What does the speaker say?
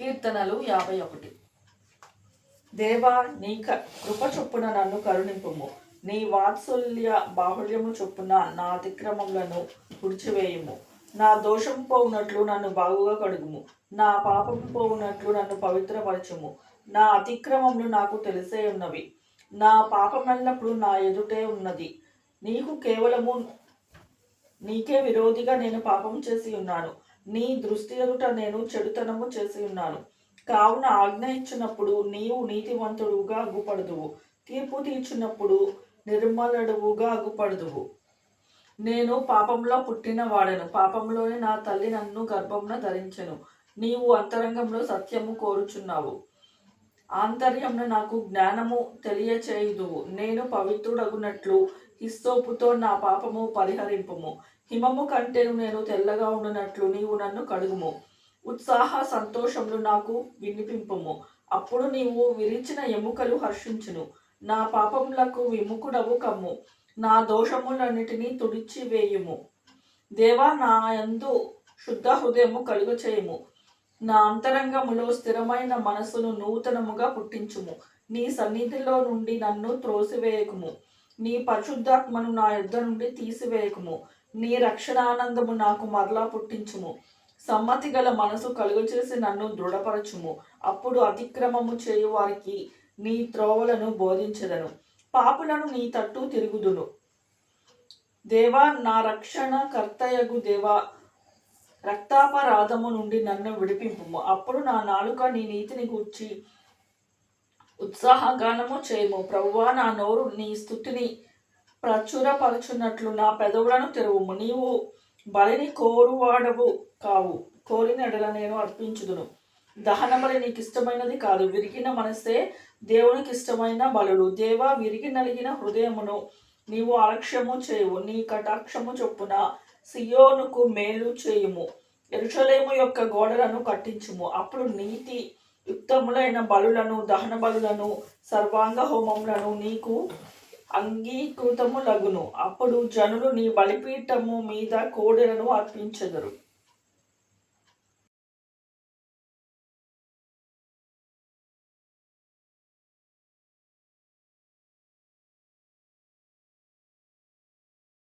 కీర్తనలు యాభై ఒకటి. దేవా నీ క- కృప చొప్పున నన్ను కరుణింపుము. నీ వాత్సల్య బాహుళ్యము చొప్పున నా అతిక్రమములను పుడిచివేయము నా దోషం పోవునట్లు నన్ను బాగుగా కడుగుము. నా పాపం పోవునట్లు నన్ను పవిత్రపరచుము. నా అతిక్రమములు నాకు తెలిసే ఉన్నవి. నా పాపమెల్లప్పుడు నా ఎదుటే ఉన్నది. నీకు కేవలము నీకే విరోధిగా నేను పాపం చేసి ఉన్నాను. నీ దృష్టి ఎదుట నేను చెడుతనము చేసి ఉన్నాను. కావున ఆజ్ఞ ఇచ్చినప్పుడు నీవు నీతివంతుడుగా అగ్గుపడదువు తీర్పు తీర్చినప్పుడు నిర్మలడువుగా అగ్గుపడదువు నేను పాపంలో పుట్టిన వాడను. పాపంలోనే నా తల్లి నన్ను గర్భంన ధరించెను. నీవు అంతరంగంలో సత్యము కోరుచున్నావు. ఆంతర్యంలో నాకు జ్ఞానము తెలియచేయుదువు. నేను పవిత్రుడగునట్లు హిస్తోపుతో నా పాపము పరిహరింపుము. హిమము కంటేను నేను తెల్లగా ఉన్నట్లు నీవు నన్ను కడుగుము. ఉత్సాహ సంతోషములు నాకు వినిపింపుము. అప్పుడు నీవు విరిచిన ఎముకలు హర్షించును. నా పాపములకు విముకుడవు కమ్ము. నా దోషములన్నిటినీ తుడిచి వేయుము దేవా నా యందు శుద్ధ హృదయము కలుగ చేయము నా అంతరంగములో స్థిరమైన మనసును నూతనముగా పుట్టించుము. నీ సన్నిధిలో నుండి నన్ను త్రోసివేయకుము. నీ పరిశుద్ధాత్మను నా యుద్ధ నుండి తీసివేయకుము. నీ రక్షణానందము నాకు మరలా పుట్టించుము. సమ్మతి గల మనసు కలుగచేసి నన్ను దృఢపరచుము. అప్పుడు అతిక్రమము చేయు వారికి నీ త్రోవలను బోధించదను. పాపులను నీ తట్టు తిరుగుదును. దేవా నా రక్షణ కర్తయగు దేవా రక్తాపరాధము నుండి నన్ను విడిపింపుము. అప్పుడు నా నాలుక నీ నీతిని గూర్చి ఉత్సాహగానము చేయము. ప్రభువా నా నోరు నీ స్థుతిని ప్రచురపరచున్నట్లు నా పెదవులను తెరువుము. నీవు బలిని కోరువాడవు కావు. కోరినడల నేను అర్పించుదును. దహన బలి నీకు ఇష్టమైనది కాదు. విరిగిన మనసే దేవునికి ఇష్టమైన బలుడు దేవా విరిగి నలిగిన హృదయమును నీవు అలక్ష్యము చేయవు. నీ కటాక్షము చొప్పున సియోనుకు మేలు చేయుము. ఎరుషలేము యొక్క గోడలను కట్టించుము. అప్పుడు నీతి యుక్తములైన బలులను దహన బలులను సర్వాంగ హోమములను నీకు అంగీకృతము లగును. అప్పుడు జనులు నీ బలిపీఠము మీద కోడెలను అర్పించెదరు.